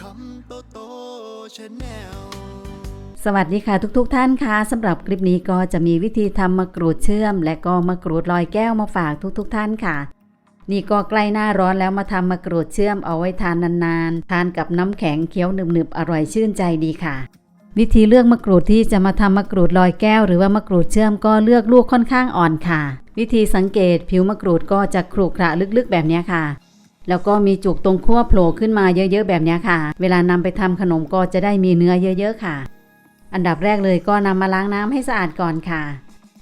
คำโตโตชาแนลสวัสดีค่ะทุกๆทท่านค่ะสำหรับคลิปนี้ก็จะมีวิธีทำมะกรูดเชื่อม และก็มะกรูดลอยแก้วมาฝากทุกๆทท่านค่ะ นี่ก็ใกล้หน้าร้อนแล้วมาทำมะกรูดเชื่อมเอาไว้ทานนานๆ ทานกับน้ำแข็งเคี้ยวหนึบๆอร่อยชื่นใจดีค่ะ วิธีเลือกมะกรูดที่จะมาทำมะกรูดลอยแก้ว หรือว่ามะกรูดเชื่อมก็เลือกลูกค่อนข้างอ่อนค่ะ วิธีสังเกตผิวมะกรูดก็จะขรุขระลึกๆแบบนี้ค่ะ แล้วก็มีจุกตรงขั้วโผล่ขึ้นมาเยอะๆแบบนี้ค่ะ เวลานำไปทำขนมก็จะได้มีเนื้อเยอะๆค่ะ อันดับแรกเลยก็นำมาล้างน้ำให้สะอาดก่อนค่ะ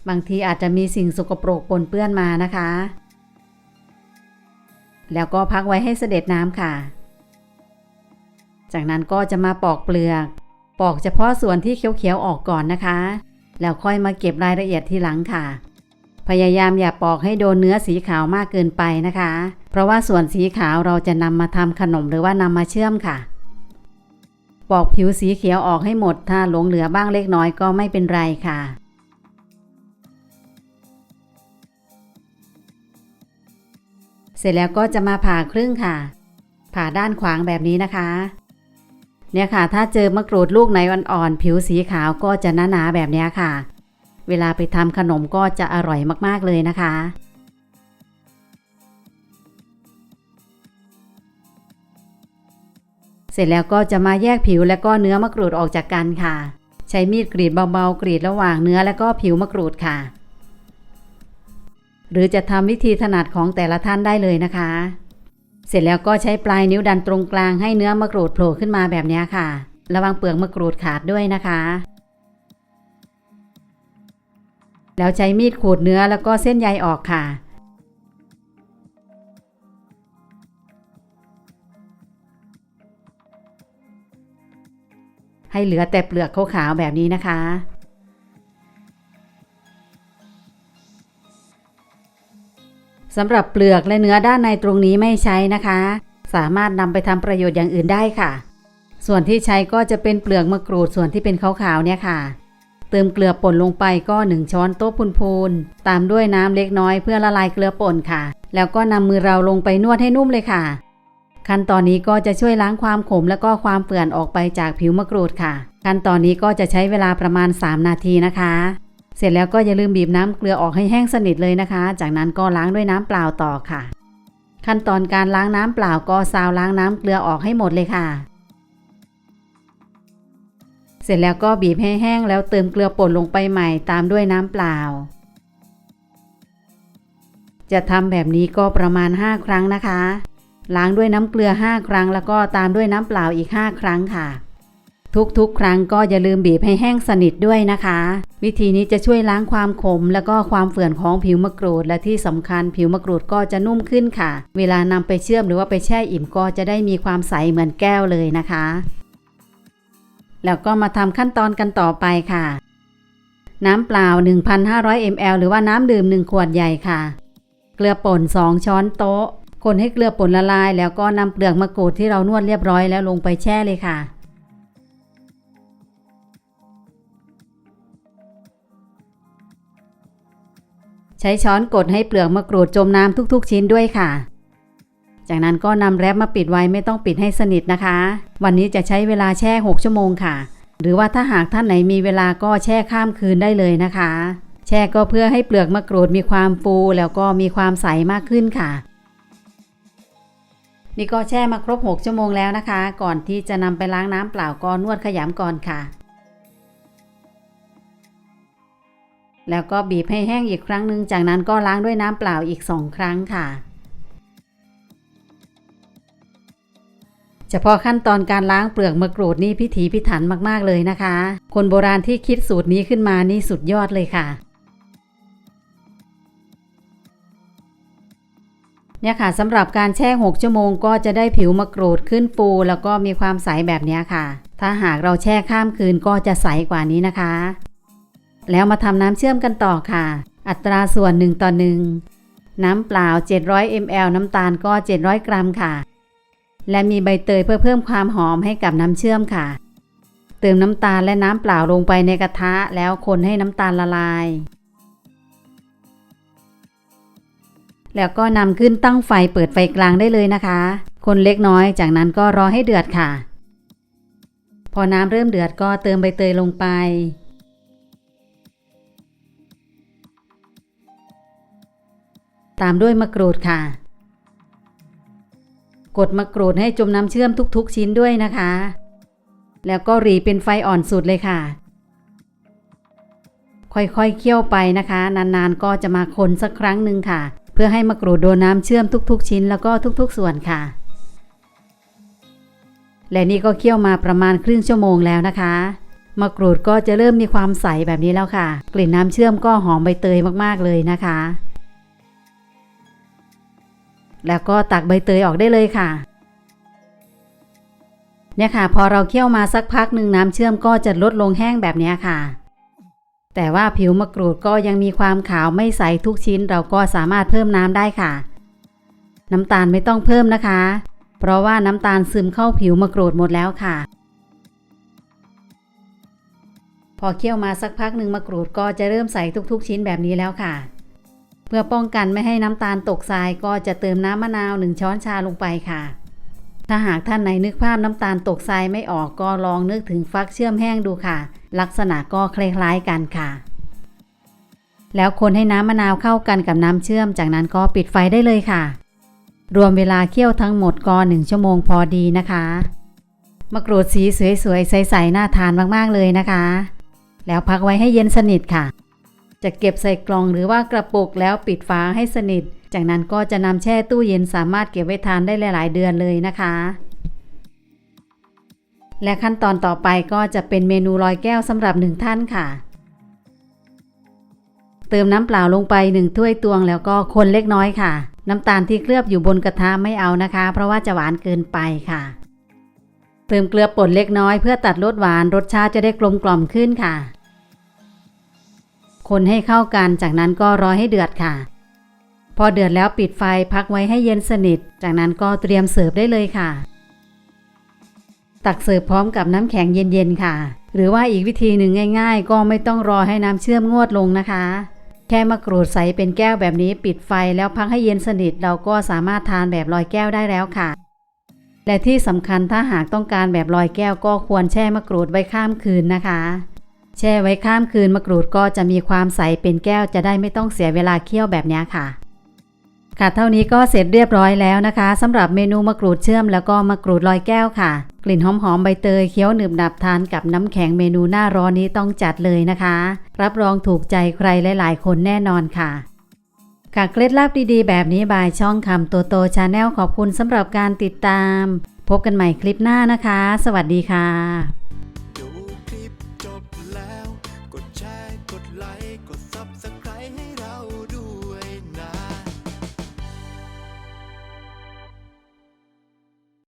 บางทีอาจจะมีสิ่งสกปรกปนเปื้อนมานะคะ แล้วก็พักไว้ให้เสด็จน้ำค่ะ จากนั้นก็จะมาปอกเปลือก ปอกเฉพาะส่วนที่เขียวๆออกก่อนนะคะ แล้วค่อยมาเก็บรายละเอียดทีหลังค่ะ พยายามอย่าปอกให้โดนเนื้อสีขาวมากเกินไปนะคะ เพราะว่าส่วนสีขาวเราจะนำมาทำขนมหรือว่านำมาเชื่อมค่ะ ปอกผิวสีเขียวออกให้หมด ถ้าหลงเหลือบ้างเล็กน้อยก็ไม่เป็นไรค่ะเสร็จแล้วก็จะมาผ่าครึ่งค่ะ ผ่าด้านขวางแบบนี้นะคะ เนี่ยค่ะ ถ้าเจอมะกรูดลูกไหนอ่อนๆผิวสีขาวก็จะหนาๆแบบนี้ค่ะ เวลาไปทำขนมก็จะอร่อยมากๆเลยนะคะ เสร็จแล้วก็จะมาแยกผิวและก็เนื้อมะกรูดออกจากกันค่ะ ใช้มีดกรีดเบาๆ กรีดระหว่างเนื้อและก็ผิวมะกรูดค่ะ หรือจะทำวิธีถนัดของแต่ละท่านได้เลยนะคะ เสร็จแล้วก็ใช้ปลายนิ้วดันตรงกลางให้เนื้อมะกรูดโผล่ขึ้นมาแบบนี้ค่ะ ระวังเปลือกมะกรูดขาดด้วยนะคะ แล้วใช้มีดขูดเนื้อแล้วก็เส้นใยออกค่ะ ให้เหลือแต่เปลือกขาวๆแบบนี้นะคะสำหรับเปลือกและเนื้อด้านในตรงนี้ไม่ใช้นะคะ สามารถนำไปทำประโยชน์อย่างอื่นได้ค่ะ ส่วนที่ใช้ก็จะเป็นเปลือกมะกรูดส่วนที่เป็นขาวๆเนี่ยค่ะ เติมเกลือป่นลงไปก็ 1 ช้อนโต๊ะพูนๆตามด้วยน้ำเล็กน้อยเพื่อละลายเกลือป่นค่ะ แล้วก็นำมือเราลงไปนวดให้นุ่มเลยค่ะ ขั้นตอนนี้ก็จะช่วยล้างความขมและก็ความเปื่อนออกไปจากผิวมะกรูดค่ะ ขั้นตอนนี้ก็จะใช้เวลาประมาณ 3 นาทีนะคะ เสร็จแล้วก็อย่าลืมบีบน้ำเกลือออกให้แห้งสนิทเลยนะคะ จากนั้นก็ล้างด้วยน้ำเปล่าต่อค่ะ ขั้นตอนการล้างน้ำเปล่าก็ซาวล้างน้ำเกลือออกให้หมดเลยค่ะ สร็จแล้วก็บีบให้แห้งแล้วเติมเกลือป่นลงไปใหม่ตามด้วยน้ำเปล่า จะทำแบบนี้ก็ประมาณ 5 ครั้งนะคะ ล้างด้วยน้ำเกลือ 5 ครั้ง แล้วก็ตามด้วยน้ำเปล่าอีก 5 ครั้งค่ะ ทุกๆ ครั้งก็อย่าลืมบีบให้แห้งสนิทด้วยนะคะ วิธีนี้จะช่วยล้างความขม แล้วก็ความเฝื่อนของผิวมะกรูด และที่สำคัญผิวมะกรูดก็จะนุ่มขึ้นค่ะ เวลานำไปเชื่อมหรือว่าไปแช่อิ่มก็จะได้มีความใสเหมือนแก้วเลยนะคะ แล้วก็มาทำขั้นตอนกันต่อไปค่ะ น้ำเปล่า 1,500 ml หรือว่าน้ำดื่ม 1 ขวดใหญ่ค่ะ เกลือป่น 2 ช้อนโต๊ะ คนให้เกลือป่นละลาย แล้วก็นำเปลือกมะกรูดที่เรานวดเรียบร้อยแล้วลงไปแช่เลยค่ะใช้ช้อนกดให้เปลือกมะกรูดจมน้ำทุกๆชิ้นด้วยค่ะ จากนั้นก็นำแรปมาปิดไว้ไม่ต้องปิดให้สนิทนะคะ วันนี้จะใช้เวลาแช่ 6 ชั่วโมงค่ะ หรือว่าถ้าหากท่านไหนมีเวลาก็แช่ข้ามคืนได้เลยนะคะ แช่ก็เพื่อให้เปลือกมะกรูดมีความฟูแล้วก็มีความใสมากขึ้นค่ะ นี่ก็แช่มาครบ 6 ชั่วโมงแล้วนะคะ ก่อนที่จะนำไปล้างน้ำเปล่าก็นวดขยำก่อนค่ะ แล้วก็บีบให้แห้งอีกครั้งหนึ่งจากนั้นก็ล้างด้วยน้ำเปล่าอีก2ครั้งค่ะ เฉพาะขั้นตอนการล้างเปลือกมะกรูดนี่พิถีพิถันมากๆเลยนะคะ คนโบราณที่คิดสูตรนี้ขึ้นมานี่สุดยอดเลยค่ะ เนี่ยค่ะสำหรับการแช่ 6 ชั่วโมงก็จะได้ผิวมะกรูดขึ้นฟู แล้วก็มีความใสแบบนี้ค่ะ ถ้าหากเราแช่ข้ามคืนก็จะใสกว่านี้นะคะ แล้วมาทำน้ำเชื่อมกันต่อค่ะ อัตราส่วน1ต่อ1น้ำเปล่า 700 ml น้ำตาลก็ 700 กรัมค่ะ และมีใบเตยเพื่อเพิ่มความหอมให้กับน้ำเชื่อมค่ะ เติมน้ำตาลและน้ำเปล่าลงไปในกระทะแล้วคนให้น้ำตาลละลาย แล้วก็นำขึ้นตั้งไฟเปิดไฟกลางได้เลยนะคะ คนเล็กน้อยจากนั้นก็รอให้เดือดค่ะ พอน้ำเริ่มเดือดก็เติมใบเตยลงไปตามด้วยมะกรูดค่ะ กดมะกรูดให้จมน้ำเชื่อมทุกๆชิ้นด้วยนะคะ แล้วก็รีเป็นไฟอ่อนสุดเลยค่ะ ค่อยๆเคี่ยวไปนะคะ นานๆก็จะมาคนสักครั้งหนึ่งค่ะ เพื่อให้มะกรูดโดนน้ำเชื่อมทุก ๆ ชิ้นแล้วก็ทุก ๆ ส่วนค่ะ และนี่ก็เคี่ยวมาประมาณครึ่งชั่วโมงแล้วนะคะมะกรูดก็จะเริ่มมีความใสแบบนี้แล้วค่ะ กลิ่นน้ำเชื่อมก็หอมใบเตยมากๆเลยนะคะ แล้วก็ตักใบเตยออกได้เลยค่ะ เนี่ยค่ะ พอเราเคี่ยวมาสักพักหนึ่งน้ำเชื่อมก็จะลดลงแห้งแบบนี้ค่ะ แต่ว่าผิวมะกรูดก็ยังมีความขาวไม่ใสทุกชิ้น เราก็สามารถเพิ่มน้ำได้ค่ะ น้ำตาลไม่ต้องเพิ่มนะคะ เพราะว่าน้ำตาลซึมเข้าผิวมะกรูดหมดแล้วค่ะพอเคี่ยวมาสักพักหนึ่งมะกรูดก็จะเริ่มใสทุกๆ ชิ้นแบบนี้แล้วค่ะ เพื่อป้องกันไม่ให้น้ำตาลตกทรายก็จะเติมน้ำมะนาวหนึ่งช้อนชาลงไปค่ะ ถ้าหากท่านไหนนึกภาพน้ำตาลตกทรายไม่ออกก็ลองนึกถึงฟักเชื่อมแห้งดูค่ะ ลักษณะก็คล้ายๆกันค่ะ แล้วคนให้น้ำมะนาวเข้ากันกับน้ำเชื่อม จากนั้นก็ปิดไฟได้เลยค่ะ รวมเวลาเคี่ยวทั้งหมดก็หนึ่งชั่วโมงพอดีนะคะมะกรูดสีสวยๆใสๆน่าทานมากๆเลยนะคะ แล้วพักไว้ให้เย็นสนิทค่ะ จะเก็บใส่กล่องหรือว่ากระปุกแล้วปิดฝาให้สนิท จากนั้นก็จะนำแช่ตู้เย็นสามารถเก็บไว้ทานได้หลาย ๆ เดือนเลยนะคะ และขั้นตอนต่อไปก็จะเป็นเมนูลอยแก้วสำหรับหนึ่งท่านค่ะ เติมน้ำเปล่าลงไปหนึ่งถ้วยตวงแล้วก็คนเล็กน้อยค่ะ น้ำตาลที่เคลือบอยู่บนกระทะไม่เอานะคะ เพราะว่าจะหวานเกินไปค่ะ เติมเกลือป่นเล็กน้อยเพื่อตัดรสหวานรสชาติจะได้กลมกล่อมขึ้นค่ะ คนให้เข้ากันจากนั้นก็รอให้เดือดค่ะ พอเดือดแล้วปิดไฟพักไว้ให้เย็นสนิท จากนั้นก็เตรียมเสิร์ฟได้เลยค่ะ ตักเสิร์ฟพร้อมกับน้ำแข็งเย็นๆค่ะ หรือว่าอีกวิธีหนึ่งง่าย ๆ ก็ไม่ต้องรอให้น้ำเชื่อมงวดลงนะคะ แค่มะกรูดใสเป็นแก้วแบบนี้ปิดไฟแล้วพักให้เย็นสนิท เราก็สามารถทานแบบลอยแก้วได้แล้วค่ะและที่สำคัญถ้าหากต้องการแบบลอยแก้วก็ควรแช่มะกรูดไว้ข้ามคืนนะคะ แช่ไว้ข้ามคืนมะกรูดก็จะมีความใสเป็นแก้วจะได้ไม่ต้องเสียเวลาเคี่ยวแบบนี้ค่ะ ค่ะเท่านี้ก็เสร็จเรียบร้อยแล้วนะคะสำหรับเมนูมะกรูดเชื่อมแล้วก็มะกรูดลอยแก้วค่ะ กลิ่นหอมๆใบเตยเคี้ยวหนึบหนับทานกับน้ำแข็งเมนูหน้าร้อนนี้ต้องจัดเลยนะคะ รับรองถูกใจใครหลาย ๆ คนแน่นอนค่ะค่ะเคล็ดลับดีๆ แบบนี้บายช่องคำโตโตชาแนลขอบคุณสำหรับการติดตาม พบกันใหม่คลิปหน้านะคะ สวัสดีค่ะ